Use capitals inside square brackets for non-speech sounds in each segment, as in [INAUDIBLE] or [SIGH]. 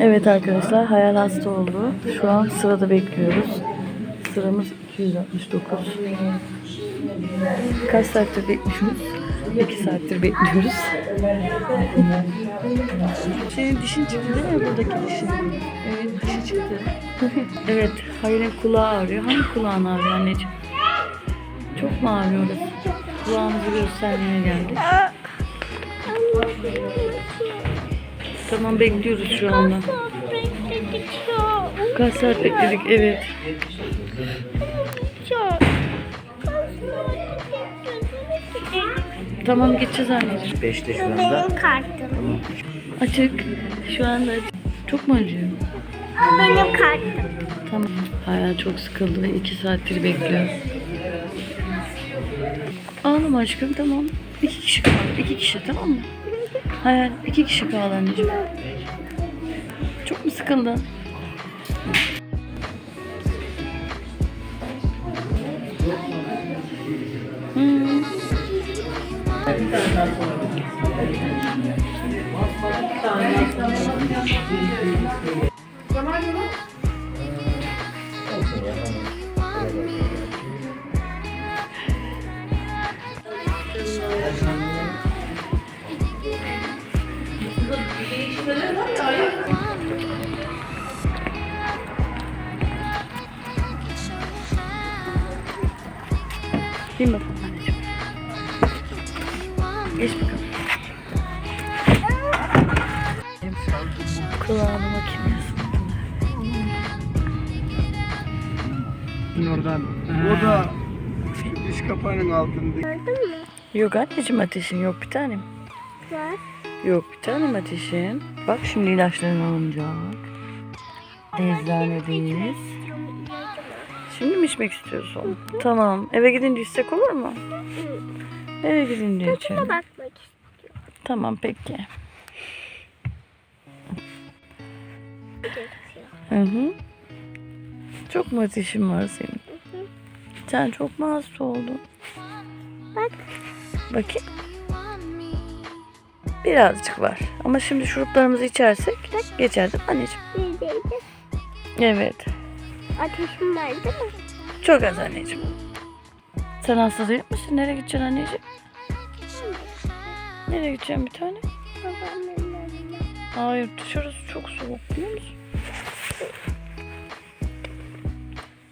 Evet arkadaşlar hayal hasta oldu. Şu an sırada bekliyoruz. Sıramız 269. Kaç saattir bekliyoruz? 2 saattir bekliyoruz. Senin dişin çıktı değil mi buradaki dişin? Evet dişi çıktı. [LAUGHS] evet Hayal'in kulağı ağrıyor. Hangi kulağın ağrıyor anneciğim? Çok mu ağrıyor orası? Kulağımızı göstermeye geldik. Tamam bekliyoruz şu anda. Kaç saat bekledik? Evet. Tamam geçeceğiz anneciğim. 5'te şu anda. Benim kartım. Açık. Şu anda çok mu acıyor? Benim kartım. Tamam. Hayal çok sıkıldı ve iki saattir bekliyor. Ağlama aşkım tamam. İki kişi kaldı. İki kişi tamam mı? Hayal iki kişi kaldı anneciğim. Çok mu sıkıldın? Hmm. Bin bakalım anneciğim. Geç bakalım. Kulağıma kim yazdı? Oradan. O da diş kapağının altında. Yok anneciğim ateşin yok bir tanem. Var. Yok bir tanem ateşin. Bak şimdi ilaçların alınacak. Eczanedeyiz. Şimdi mi içmek istiyorsun? Tamam. Eve gidince içsek olur mu? Eve gidince içelim. Bakmak istiyorum. Tamam peki. Hı hı. Çok mu ateşin var senin? Sen çok mu hasta oldun? Bak. Bakayım. Birazcık var. Ama şimdi şuruplarımızı içersek geçer değil mi anneciğim? Evet. Ateşim var değil mi? Çok az anneciğim. Sen hasta değil misin? Nereye gideceksin anneciğim? Nereye gideceksin bir tane? Babamın yanına. Hayır dışarısı çok soğuk biliyor musun?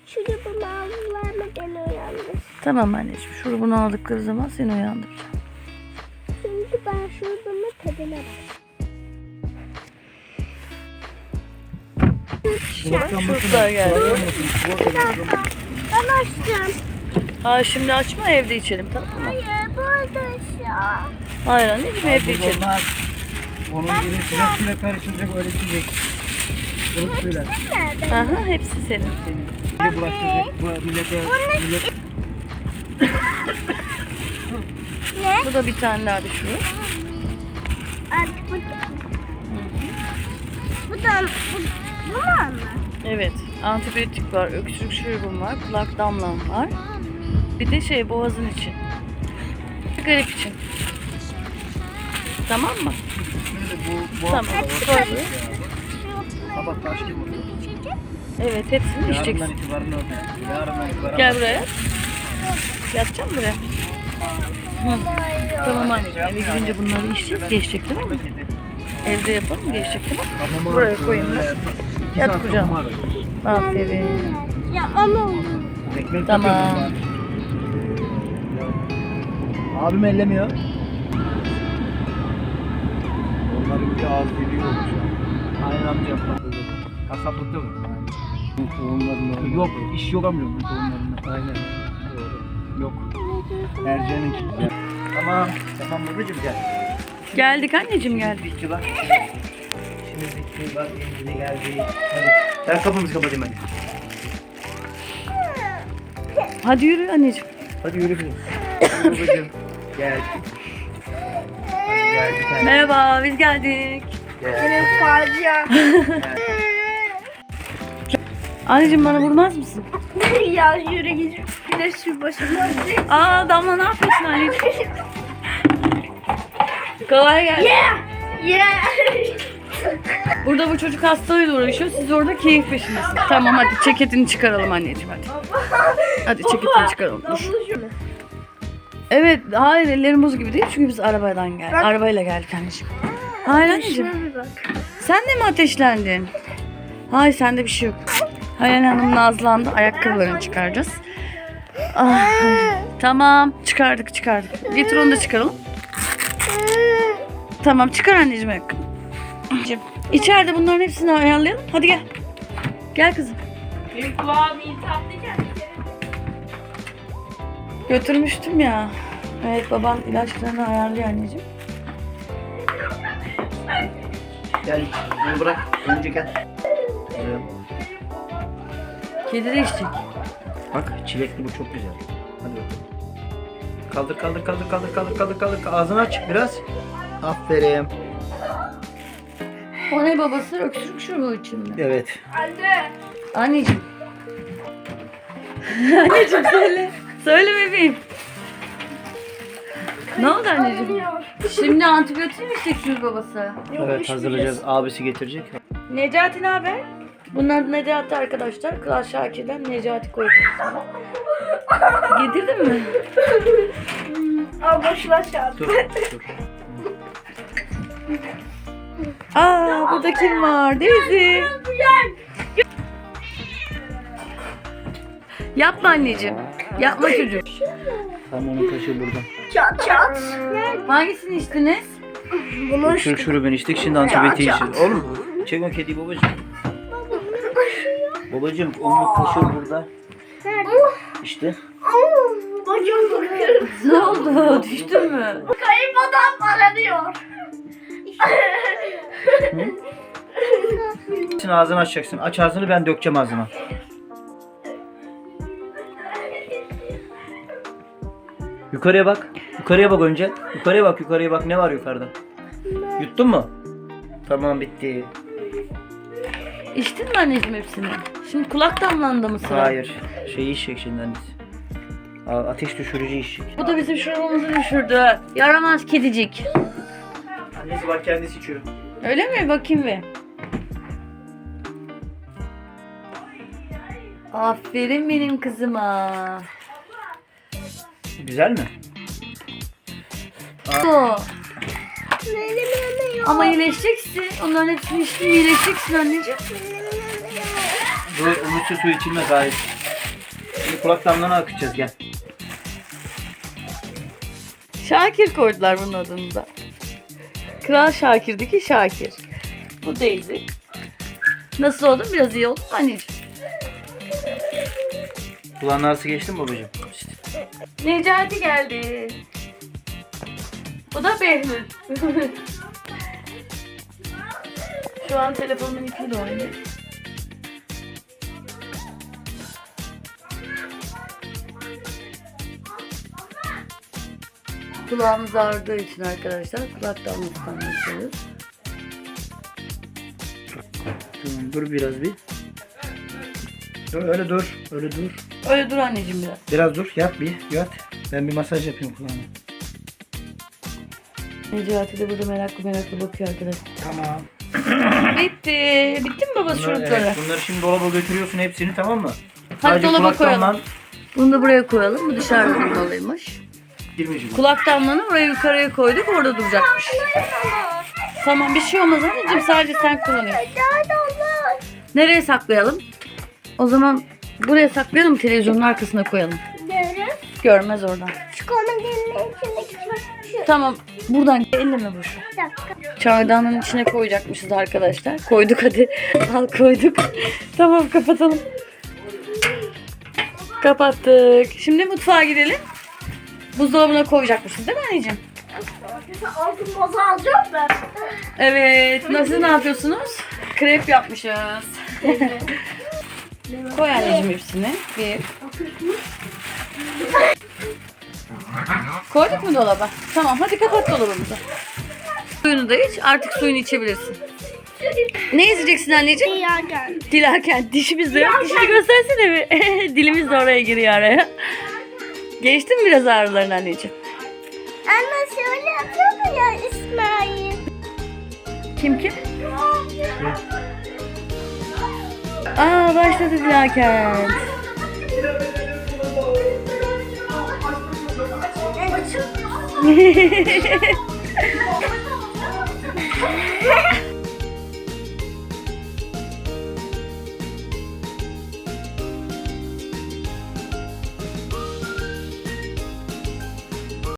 Şurada bu mavilerle uyandır. Tamam anneciğim. Şurubunu aldıkları zaman seni uyandıracağım. Şimdi ben şurubumun tadına bak. Şuruplar geldi. Ben açtım. Ha şimdi açma evde içelim tamam mı? Hayır burada aşağı. Hayır anneciğim evde içelim. Olmaz. Onun gibi sürekli karışılacak öyle içecek. Bunu söyler. Aha hepsi senin. Bir bulaştıracak. Bu millete, millet Ne? Bu da bir tane daha. Artık bu Bu da bu, bu mu anne? Evet. Antibiyotik var, öksürük şurubum var, kulak damlam var. Bir de şey boğazın için. Grip için. Tamam mı? şimdi bu, bu Tamam. Koy. sabah taş gibi oluyor. Evet hepsini Yarından içeceksin. itibaren orada. Yarından itibaren. Gel buraya. Yatacağım buraya. Hı. Tamam anneciğim. Eve gidince bunları içeceğiz. Geçecek değil mi? Evde yapalım geçecek değil mi? Buraya. İki Yat kucağıma. Aferin. Ya ama Tamam. Abim ellemiyor. Onların bir ağız deliği olmuş. Aynen amca Kasaplıkta mı? Tohumlarında. Yok, iş yok amcam tohumlarında. Aynen. Yok. Ercan'ın Tamam, tamam babacığım gel. Geldik anneciğim geldik. Bitti bak. Şimdi bitti bak, şimdi geldi. Hadi. Ben kapımızı kapatayım hadi. Hadi yürü anneciğim. Hadi yürü kızım. Babacığım. Gel. Gel bir tane. Merhaba biz geldik. Gel. Facia. Anneciğim bana vurmaz mısın? [LAUGHS] ya yürü git. Bir de şu başımdan. Aa Damla ne yapıyorsun anneciğim? Kolay gelsin. Yeah. Yeah. Burada bu çocuk hastayla uğraşıyor. Siz orada keyif peşindesiniz. Tamam hadi ceketini çıkaralım anneciğim hadi. Hadi ceketini çıkaralım. Dur. Evet, hayır ellerim buz gibi değil çünkü biz arabadan geldik. Arabayla geldik anneciğim. Hayır anneciğim. Sen de mi ateşlendin? Hayır sende bir şey yok. Hayal Hanım nazlandı. Ayakkabılarını çıkaracağız. Ah, tamam çıkardık çıkardık. Getir onu da çıkaralım. Tamam çıkar anneciğim ayakkabı. Anneciğim, İçeride bunların hepsini ayarlayalım. Hadi gel. Gel kızım. Benim kulağım iyi tatlıken. Götürmüştüm ya. Evet baban ilaçlarını ayarlıyor anneciğim. Gel bunu bırak. Önce gel. Ee, Kedi de içecek. Bak çilekli bu çok güzel. Hadi bakalım. Kaldır kaldır kaldır kaldır kaldır kaldır kaldır. Ağzını aç biraz. Aferin. O ne babası? Öksürük şurubu içinde. Evet. Anne. Anneciğim. [LAUGHS] anneciğim söyle. Söyle bebeğim. Ne oldu anneciğim? Şimdi antibiyotik mi içeceksiniz babası? Evet hazırlayacağız. Abisi getirecek. Necati ne haber? Bunlar Necati arkadaşlar. Kral Şakir'den Necati koydum sana. Getirdin mi? Al boşuna çarp. Dur dur. Aa burada kim var? Daisy. Yapma anneciğim. Yapma çocuğum. Tam onun kaşığı burada. Çat çat. Hangisini içtiniz? Bunu Şur şuru ben içtik şimdi antibiyotiği içeceğiz. Oğlum çek o kediyi babacığım. Babacığım onun kaşığı burada. İşte. Bacım bakıyorum. Ne oldu? Düştün mü? Kayıp adam aranıyor. Sen ağzını açacaksın. Aç ağzını ben dökeceğim ağzına. Yukarıya bak. Yukarıya bak önce. Yukarıya bak, yukarıya bak. Ne var yukarıda? Yuttun mu? Tamam bitti. İçtin mi anneciğim hepsini? Şimdi kulak damlandı mı sıra? Hayır. Şeyi içecek şimdi annesi. A- Ateş düşürücü içecek. Bu da bizim şurubumuzu düşürdü. Yaramaz kedicik. Annesi bak kendisi içiyor. Öyle mi? Bakayım bir. Aferin benim kızıma. Güzel mi? Bu. Ama iyileşeceksin. Onların hepsini içtin iyileşeceksin anneciğim. Bu umutsuz su içilmez hayır. Şimdi kulak damlana akıtacağız gel. Şakir koydular bunun adını da. Kral Şakir'deki Şakir. Bu Daisy. Nasıl oldu? Biraz iyi oldu mu anneciğim? Kulağın ağrısı geçti mi babacığım? Necati geldi. Bu da Behlül. [LAUGHS] Şu an telefonumun ipiyle oynuyor. Kulağımız ağrıdığı için arkadaşlar kulak damlasından başlıyoruz. Tamam dur biraz bir. Dur öyle dur. Öyle dur. Öyle dur anneciğim biraz. Biraz dur yat bir yat. Ben bir masaj yapayım kulağına. Necati de burada meraklı meraklı bakıyor arkadaşlar. Tamam. Bitti. Bitti mi baba Bunları, şurupları? evet, bunları şimdi dolaba götürüyorsun hepsini tamam mı? Hadi dolaba koyalım. damlan Bunu da buraya koyalım. Bu dışarıda durmalıymış. Girmeyecek. Kulak damlanı oraya yukarıya koyduk. Orada duracakmış. Tamam bir şey olmaz anneciğim. Sadece sen kullanıyorsun. Nereye saklayalım? O zaman buraya saklayalım. Televizyonun arkasına koyalım. Nereye? Görmez oradan. Şu komedinin içindeki. Tamam. Buradan elleme boşu. Çaydanın içine koyacakmışız arkadaşlar. Koyduk hadi. Al koyduk. tamam kapatalım. Kapattık. Şimdi mutfağa gidelim. Buzdolabına koyacakmışız değil mi anneciğim? Altın maza alacağım ben. Evet. Nasıl ne yapıyorsunuz? Krep yapmışız. Koy anneciğim hepsini. Bir. Koyduk mu dolaba? Tamam hadi kapat dolabımızı. Suyunu da iç. Artık suyunu içebilirsin. Ne izleyeceksin anneciğim? Diyagen. Dilerken dişimiz de yok. Dişini göstersene bir. [LAUGHS] Dilimiz de oraya giriyor araya. Geçti mi biraz ağrıların anneciğim? Anne şöyle yapıyor ya İsmail. Kim kim? Aa başladı felaket. [LAUGHS]